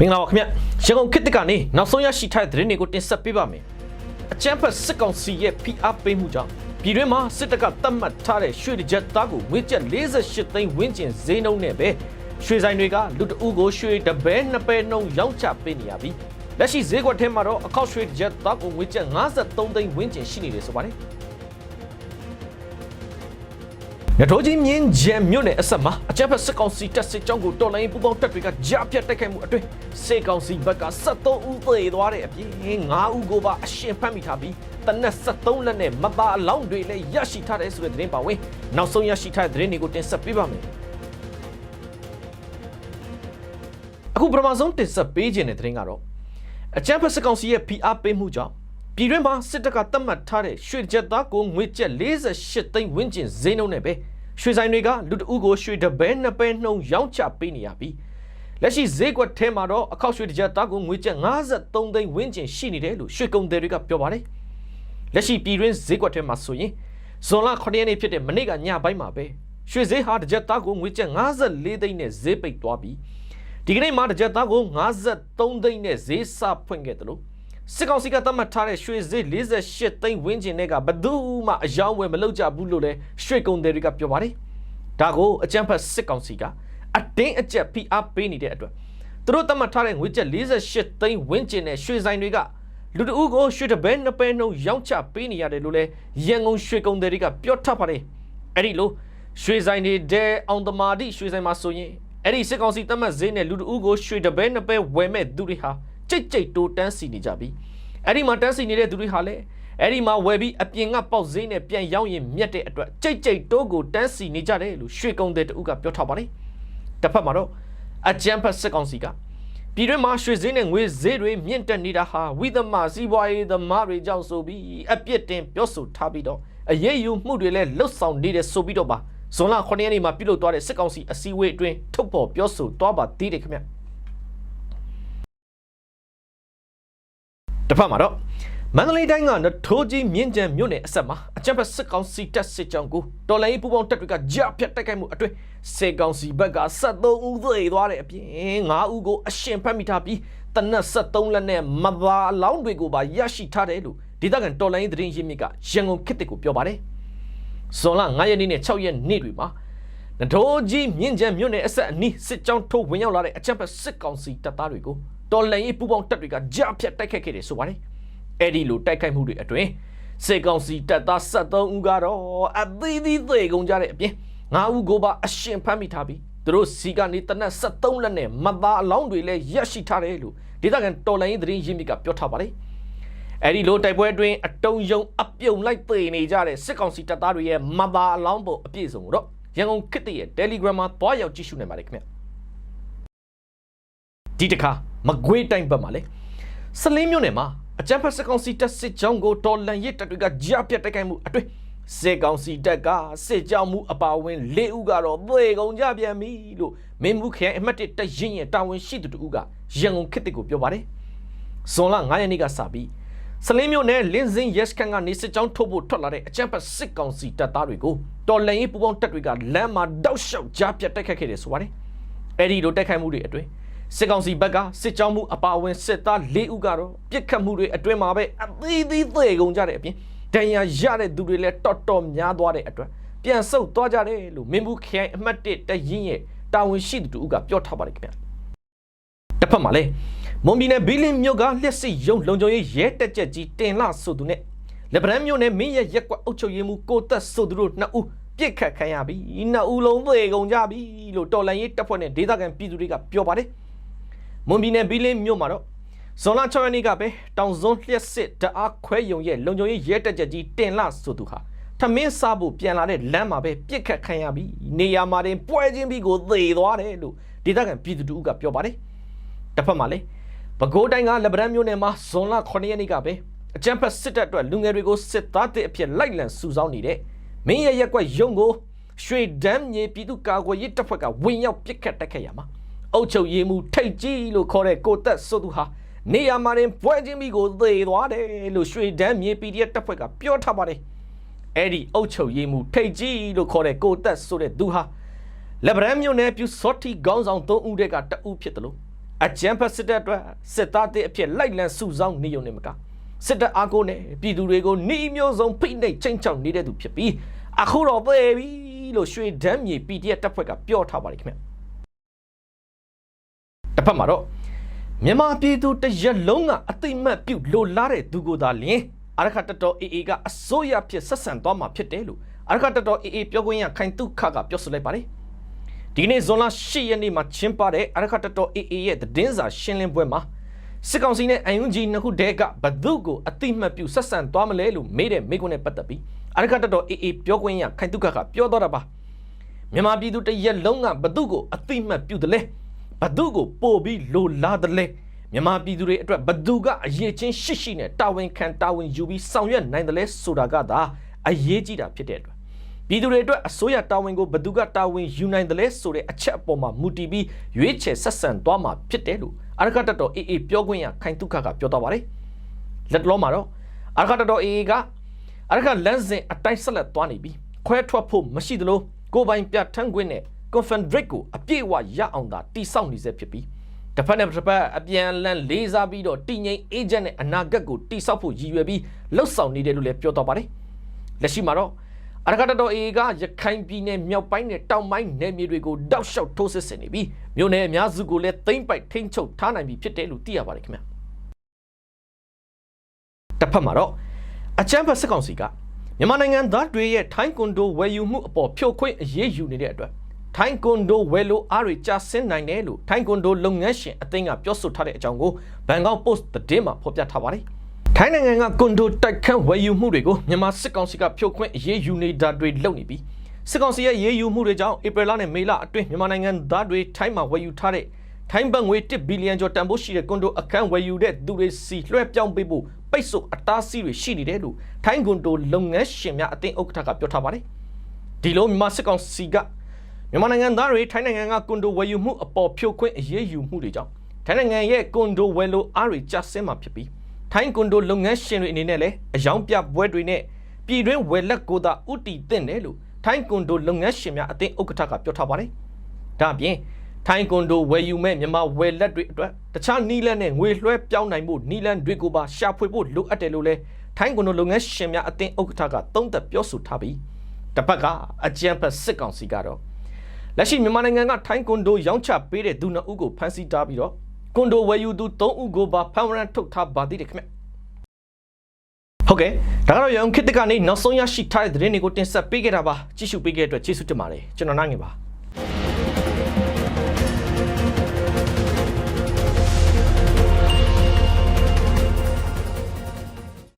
မင်္ဂလာပါခင်ဗျရန်ကုန်ခေတ်တကနေနောက်ဆုံးရရှိထားတဲ့သတင်းတွေကိုတင်ဆက်ပေးပါမယ်အချမ်းဖတ်စစ်ကောင်စီရဲ့ဖိအားပေးမှုကြောင့်ပြည်တွင်းမှာစစ်တပ်ကတတ်မှတ်ထားတဲ့ရွှေတစ်ကြက်သားကိုငွေကျပ်48သိန်းဝန်းကျင်ဈေးနှုန်းနဲ့ပဲရွှေဆိုင်တွေကလူတအုပ်ကိုရွှေတပဲနှစ်ပဲနှုန်းရောင်းချပေးနေရပြီလက်ရှိဈေးကွက်ထဲမှာတော့အခောက်ရွှေတစ်ကြက်သားကိုငွေကျပ်53သိန်းဝန်းကျင်ရှိနေတယ်ဆိုပါတယ် ရထိုးကြီးမြင်းကျဲမြို့နယ်အဆက်မှာအကြမ်းဖက်စစ်ကောင်စီတပ်စစ်ကြောင်းကိုတော်လိုင်းပူပေါင်းတပ်တွေကကြားဖြတ်တိုက်ခိုက်မှုအတွင်းစစ်ကောင်စီဘက်က73ဦးသေသွားတဲ့အပြင်9ဦးကိုပါအရှင်ဖမ်းမိထားပြီးတနက်73လက်နဲ့မပါအလောင်းတွေလည်းရရှိထားတဲ့ဆိုတဲ့သတင်းပါဝင်နောက်ဆုံးရရှိထားတဲ့သတင်းတွေကိုတင်ဆက်ပေးပါမယ်အခုပထမဆုံးတင်ဆက်ပေးခြင်းတဲ့သတင်းကတော့အကြမ်းဖက်စစ်ကောင်စီရဲ့ဖိအားပေးမှုကြောင့် ပြည်တွင်းမှာစစ်တပ်ကတတ်မှတ်ထားတဲ့ရွှေကြက်သားကိုငွေကျပ်48သိန်းဝန်းကျင်ဈေးနှုန်းနဲ့ပဲရွှေဆိုင်တွေကလူတအုပ်ကိုရွှေတပဲနှစ်ပဲနှုန်းရောင်းချပေးနေရပြီးလက်ရှိဈေးကွက်ထဲမှာတော့အခောက်ရွှေတစ်ကြက်သားကိုငွေကျပ်53သိန်းဝန်းကျင်ရှိနေတယ်လို့ရွှေကုန်သည်တွေကပြောပါတယ်လက်ရှိပြည်တွင်းဈေးကွက်ထဲမှာဆိုရင်ဇွန်လ9ရက်နေ့ဖြစ်တဲ့မနေ့ကညပိုင်းမှာပဲရွှေဈေးဟာတစ်ကြက်သားကိုငွေကျပ်54သိန်းနဲ့ဈေးပိတ်သွားပြီးဒီကနေ့မှတစ်ကြက်သားကို53သိန်းနဲ့ဈေးစဖွင့်ခဲ့တယ်လို့ စစ်ကောင်စီကသတ်မှတ်ထားတဲ့ရွှေဈေး48သိန်းဝန်းကျင်နဲ့ကဘယ်သူမှအယောင်းဝယ်မလုပ်ကြဘူးလို့လည်းရွှေကုန်သည်တွေကပြောပါတယ်။ဒါကိုအကြမ်းဖက်စစ်ကောင်စီကအတင်းအကျပ်ဖိအားပေးနေတဲ့အတွက်သူတို့သတ်မှတ်ထားတဲ့ငွေကျပ်48သိန်းဝန်းကျင်နဲ့ရွှေဆိုင်တွေကလူတအုပ်ကိုရွှေတပဲနှစ်ပဲနှုန်းရောင်းချပေးနေရတယ်လို့လည်းရန်ကုန်ရွှေကုန်သည်တွေကပြောထပ်ပါတယ်။အဲ့ဒီလိုရွှေဆိုင်တွေတဲအောင်သမာတိရွှေဆိုင်မှာဆိုရင်အဲ့ဒီစစ်ကောင်စီသတ်မှတ်ဈေးနဲ့လူတအုပ်ကိုရွှေတပဲနှစ်ပဲဝယ်မဲ့သူတွေဟာ ကြိတ်ကြိတ်တိုးတန်းစီနေကြပြီအဲ့ဒီမှာတန်းစီနေတဲ့သူတွေဟာလည်းအဲ့ဒီမှာဝယ်ပြီးအပြင်ကပေါက်ဈေးနဲ့ပြန်ရောင်းရင်မြတ်တဲ့အတွက်ကြိတ်ကြိတ်တိုးကိုတန်းစီနေကြတယ်လို့ရွှေကုံတဲ့တူကပြောထားပါတယ်တစ်ဖက်မှာတော့အကြမ်းဖက်စစ်ကောင်စီကပြည်တွင်းမှာရွှေဈေးနဲ့ငွေဈေးတွေမြင့်တက်နေတာဟာဝိသမစီးပွားရေးသမားတွေကြောင့်ဆိုပြီးအပြစ်တင်ပြောဆိုထားပြီးတော့အရေးယူမှုတွေလည်းလှုပ်ဆောင်နေတယ်ဆိုပြီးတော့ပါဇွန်လ9ရက်နေ့မှာပြုလုပ်သွားတဲ့စစ်ကောင်စီအစည်းအဝေးအတွင်းထုတ်ဖော်ပြောဆိုသွားပါသေးတယ်ခင်ဗျ တစ်ဖက်မှာတော့မန္တလေးတိုင်းကနထိုးကြီးမြင်းကြံမြို့နယ်အဆက်မှာအကြမ်းဖက်စစ်ကောင်စီတပ်စစ်ကြောင်းကိုတော်လိုင်းပူပေါင်းတပ်တွေကကြားဖြတ်တိုက်ခိုက်မှုအတွင်းစစ်ကောင်စီဘက်က73ဦးသေသွားတဲ့အပြင်9ဦးကိုအရှင်ဖမ်းမိထားပြီးတနက်73လက်နဲ့မဘာအလောင်းတွေကိုပါရရှိထားတယ်လို့ဒေသခံတော်လိုင်းသတင်းရင်းမြစ်ကရန်ကုန်ခေတ်တစ်ကိုပြောပါတယ်။ဇွန်လ9ရက်နေ့နဲ့6ရက်နေ့တွေမှာနထိုးကြီးမြင်းကြံမြို့နယ်အဆက်အနီးစစ်ကြောင်းထိုးဝင်ရောက်လာတဲ့အကြမ်းဖက်စစ်ကောင်စီတပ်သားတွေကို တော်လှန်ရေးပူးပေါင်းတပ်တွေကကြားဖြတ်တိုက်ခိုက်ခဲ့တယ်ဆိုပါတယ်။အဲ့ဒီလိုတိုက်ခိုက်မှုတွေအတွင်းစစ်ကောင်စီတပ်သား73ဦးကတော့အသီးသီးသေကုန်ကြတဲ့အပြင်9ဦးကိုပါအရှင်ဖမ်းမိထားပြီးသူတို့စီကနေတနက်73လက်နဲ့မသားအလောင်းတွေလည်းရရှိထားတယ်လို့ဒေသခံတော်လှန်ရေးသတင်းရင်းမြစ်ကပြောထားပါတယ်။အဲ့ဒီလိုတိုက်ပွဲအတွင်းအတုံယုံအပြုံလိုက်သေနေကြတဲ့စစ်ကောင်စီတပ်သားတွေရဲ့မသားအလောင်းပုံအပြည့်စုံကိုတော့ရန်ကုန်ခေတ်တရဲ့ Telegram မှာတွားရောက်ကြည့်ရှုနိုင်ပါတယ်ခင်ဗျ။ ဒီတစ်ခါမကွေးတိုင်းဘက်မှာလေစလင်းမြို့နယ်မှာအကြမ်းဖက်စစ်ကောင်စီတပ်စစ်ကြောင်းကိုတော်လန်ရစ်တပ်တွေကကြားပြတ်တိုက်ခိုက်မှုအတွင်းစစ်ကောင်စီတပ်ကစစ်ကြောင်းမှုအပါအဝင်၄ဦးကတော့သေကုန်ကြပြန်ပြီလို့မင်းမှုခရိုင်အမှတ်၁တရင်ရဲ့တာဝန်ရှိသူတူကရန်ကုန်ခေတ်တစ်ကိုပြောပါတယ်။ဇွန်လ9ရက်နေ့ကစပြီးစလင်းမြို့နယ်လင်းစင်းရက်စကန်ကနေစစ်ကြောင်းထုတ်ဖို့ထွက်လာတဲ့အကြမ်းဖက်စစ်ကောင်စီတပ်သားတွေကိုတော်လန်ရေးပူပေါင်းတပ်တွေကလမ်းမှာတောက်လျှောက်ကြားပြတ်တိုက်ခိုက်ခဲ့တယ်ဆိုပါတယ်။အဲဒီလိုတိုက်ခိုက်မှုတွေအတွင်း စစ်ကောင်စီဘက်ကစစ်ကြောင်းမှုအပါအဝင်စစ်သား၄ဦးကတော့ပြစ်ခတ်မှုတွေအတွင်းမှာပဲအသီးသီးသေကုန်ကြတဲ့အပြင်ဒဏ်ရာရတဲ့သူတွေလည်းတော်တော်များသွားတဲ့အတွက်ပြန်ဆုတ်သွားကြတယ်လို့မင်းဘူးခရိုင်အမှတ်၁တရင်ရဲ့တာဝန်ရှိသူတူကပြောထားပါတယ်ခင်ဗျတစ်ဖက်မှာလည်းမွန်ပြည်နယ်ဘီလင်းမြို့ကလျှက်စစ်ရုံလုံခြုံရေးရဲတက်ကြက်ကြီးတင်လာဆိုသူနဲ့လက်ဗရန်မြို့နယ်မင်းရဲ့ရက်ကွက်အုပ်ချုပ်ရေးမှူးကိုသက်ဆိုသူတို့နှစ်ဦးပြစ်ခတ်ခံရပြီနှစ်ဦးလုံးသေကုန်ကြပြီလို့တော်လန်ရေးတပ်ဖွဲ့နဲ့ဒေသခံပြည်သူတွေကပြောပါတယ် မွန်ပြည်နယ်ဘီလင်းမြို့မှာတော့ဇွန်လ6ရက်နေ့ကပဲတောင်စွန်းလျှက်စစ်တအားခွဲယုံရဲ့လုံခြုံရေးရဲတက်ကြက်ကြီးတင်လာဆိုသူဟာထမင်းစားဖို့ပြန်လာတဲ့လမ်းမှာပဲပြစ်ခတ်ခံရပြီးနေရာမှာတင်ပွဲချင်းပြီးကိုသေသွားတယ်လို့ဒေသခံပြည်သူတို့ကပြောပါတယ်တစ်ဖက်မှာလည်းပဲခူးတိုင်းကလက်ဗရန်မြို့နယ်မှာဇွန်လ9ရက်နေ့ကပဲအကြမ်းဖက်စစ်တပ်အတွက်လူငယ်တွေကိုစစ်သားတဲ့အဖြစ်လိုက်လံစုဆောင်းနေတဲ့မင်းရဲ့ရက်ကွက်ရုံကိုရွှေဒမ်းမြေပြည်သူ့ကာကွယ်ရေးတပ်ဖွဲ့ကဝင်ရောက်ပစ်ခတ်တိုက်ခိုက်ရမှာ အုတ်ချုပ်ရေးမှုထိတ်ကြီးလို့ခေါ်တဲ့ကိုသက်ဆိုသူဟာနေရာမှာတင်ပွဲချင်းပြီးကိုသေသွားတယ်လို့ရွှေဒမ်းမြေ PDF တပ်ဖွဲ့ကပြောထားပါတယ်အဲ့ဒီအုတ်ချုပ်ရေးမှုထိတ်ကြီးလို့ခေါ်တဲ့ကိုသက်ဆိုတဲ့သူဟာလက်ဗရန်မြို့နယ်ပြူစော့တီခေါင်းဆောင်၃ဦးတက်ကတဦးဖြစ်တယ်လို့အကြမ်းဖက်စစ်တပ်အတွက်စစ်သားတဲ့အဖြစ်လိုက်လံစုဆောင်းနေုံနဲ့မကစစ်တပ်အားကိုနဲ့ပြည်သူတွေကိုနှီးမျိုးစုံဖိနှိပ်ချိန်ချောက်နေတဲ့သူဖြစ်ပြီးအခုတော့ပြေပြီလို့ရွှေဒန်းမြေ PDF တပ်ဖွဲ့ကပြောထားပါတယ်ခင်ဗျ တစ်ဖက်မှာတော့မြန်မာပြည်သူတရက်လုံးကအသိမှတ်ပြုလိုလားတဲ့သူကိုသာလျှင်အရခတတော် AA ကအစိုးရဖြစ်ဆက်ဆံသွားမှာဖြစ်တယ်လို့အရခတတော် AA ပြောခွင့်ရခိုင်တုခကပြောဆိုလိုက်ပါတယ်ဒီကနေ့ဇွန်လ10ရက်နေ့မှာကျင်းပတဲ့အရခတတော် AA ရဲ့သတင်းစာရှင်းလင်းပွဲမှာစစ်ကောင်စီနဲ့အယွန်ဂျီနှစ်ခုတည်းကဘသူ့ကိုအတိမတ်ပြုဆက်ဆံသွားမလဲလို့မေးတဲ့မိကွန်းနဲ့ပတ်သက်ပြီးအရခတတော် AA ပြောခွင့်ရခိုင်တုခကပြောတော့တာပါမြန်မာပြည်သူတရက်လုံးကဘသူ့ကိုအတိမတ်ပြုတယ်လဲ ဘသူ့ကိုပို့ပြီးလိုလားတယ်လဲမြန်မာပြည်သူတွေအတွက်ဘသူကအရေးချင်းရှိရှိနဲ့တာဝန်ခံတာဝန်ယူပြီးဆောင်ရွက်နိုင်တယ်လဲဆိုတာကသာအရေးကြီးတာဖြစ်တဲ့အတွက်ပြည်သူတွေအတွက်အစိုးရတာဝန်ကိုဘသူကတာဝန်ယူနိုင်တယ်လဲဆိုတဲ့အချက်အပေါ်မှာမူတည်ပြီးရွေးချယ်ဆက်ဆံသွားမှာဖြစ်တယ်လို့အရကတတော်အေးအေးပြောခွင့်ရခိုင်တုခကပြောသွားပါတယ်လက်တော်မှာတော့အရကတတော်အေးအေးကအရကလန်းစဉ်အတိုင်းဆက်လက်သွားနေပြီးခွဲထွက်ဖို့မရှိသလိုကိုယ်ပိုင်ပြဋ္ဌာန်းခွင့်နဲ့ Confederate ကိုအပြည့်အဝရအောင်သာတိစောက်နေစေဖြစ်ပြီးတစ်ဖက်နဲ့တစ်ဖက်အပြန်အလှန်လေးစားပြီးတော့တည်ငြိမ်အေဂျင့်နဲ့အနာဂတ်ကိုတိစောက်ဖို့ရည်ရွယ်ပြီးလှုပ်ဆောင်နေတယ်လို့လည်းပြောသွားပါတယ်လက်ရှိမှာတော့အရကတတော်အေကရခိုင်ပြည်နယ်မြောက်ပိုင်းနဲ့တောင်ပိုင်းနယ်မြေတွေကိုတောက်လျှောက်ထိုးစစ်ဆင်နေပြီးမြို့နယ်အများစုကိုလည်းသိမ့်ပိုက်ထိန်းချုပ်ထားနိုင်ပြီဖြစ်တယ်လို့သိရပါတယ်ခင်ဗျတစ်ဖက်မှာတော့အချမ်းဖတ်စစ်ကောင်စီကမြန်မာနိုင်ငံသားတွေရဲ့ထိုင်းကွန်ဒိုဝယ်ယူမှုအပေါ်ဖြိုခွင်းအရေးယူနေတဲ့အတွက် ထိုင်းကွန်ဒိုဝယ်လိုအားတွေကြာဆင်းနိုင်တယ်လို့ထိုင်းကွန်ဒိုလုပ်ငန်းရှင်အသင်းကပြောဆိုထားတဲ့အကြောင်းကိုဘန်ကောက်ပို့စ်သတင်းမှာဖော်ပြထားပါတယ်။ထိုင်းနိုင်ငံကကွန်ဒိုတိုက်ခန်းဝယ်ယူမှုတွေကိုမြန်မာစစ်ကောင်စီကဖြိုခွင်းအရေးယူနေတာတွေလုပ်နေပြီးစစ်ကောင်စီရဲ့ရေးယူမှုတွေကြောင့်ဧပြီလနဲ့မေလအတွင်းမြန်မာနိုင်ငံသားတွေထိုင်းမှာဝယ်ယူထားတဲ့ထိုင်းဘတ်ငွေ1ဘီလီယံကျော်တန်ဖိုးရှိတဲ့ကွန်ဒိုအခန်းဝယ်ယူတဲ့သူတွေစီလွှဲပြောင်းပေးဖို့ပိတ်ဆို့အတားအဆီးတွေရှိနေတယ်လို့ထိုင်းကွန်ဒိုလုပ်ငန်းရှင်များအသင်းဥက္ကဋ္ဌကပြောထားပါတယ်။ဒီလိုမြန်မာစစ်ကောင်စီက မြန်မာနိုင်ငံသားတွေထိုင်းနိုင်ငံကကွန်ဒိုဝယ်ယူမှုအပေါ်ဖြိုခွင်းအရေးယူမှုတွေကြောင့်ထိုင်းနိုင်ငံရဲ့ကွန်ဒိုဝယ်လိုအားတွေကျဆင်းမှာဖြစ်ပြီးထိုင်းကွန်ဒိုလုပ်ငန်းရှင်တွေအနေနဲ့လည်းအယောင်ပြပွဲတွေနဲ့ပြည်တွင်းဝယ်လက်ကိုသာဥတီသင့်တယ်လို့ထိုင်းကွန်ဒိုလုပ်ငန်းရှင်များအသင်းဥက္ကဋ္ဌကပြောထားပါတယ်။ဒါအပြင်ထိုင်းကွန်ဒိုဝယ်ယူမဲ့မြန်မာဝယ်လက်တွေအတွက်တခြားနီးလန်းနဲ့ငွေလွှဲပြောင်းနိုင်မှုနီးလန်းတွေကိုပါရှာဖွေဖို့လိုအပ်တယ်လို့လည်းထိုင်းကွန်ဒိုလုပ်ငန်းရှင်များအသင်းဥက္ကဋ္ဌကသုံးသပ်ပြောဆိုထားပြီးတစ်ပတ်ကအကြံဖက်စစ်ကောင်စီကတော့ လက်ရှိမြန်မာနိုင်ငံကထိုင်းကွန်ဒိုရောင်းချပေးတဲ့သူနှစ်ဦးကိုဖမ်းဆီးထားပြီးတော့ကွန်ဒိုဝယ်ယူသူ၃ဦးကိုပါဖမ်းဝရမ်းထုတ်ထားပါသေးတယ်ခင်ဗျဟုတ်ကဲ့ဒါကတော့ရောင်ခေတ်တကနေနောက်ဆုံးရရှိထားတဲ့သတင်းတွေကိုတင်ဆက်ပေးခဲ့တာပါကြည့်ရှုပေးခဲ့တဲ့အတွက်ကျေးဇူးတင်ပါတယ်ကျွန်တော်နိုင်ငယ်ပါ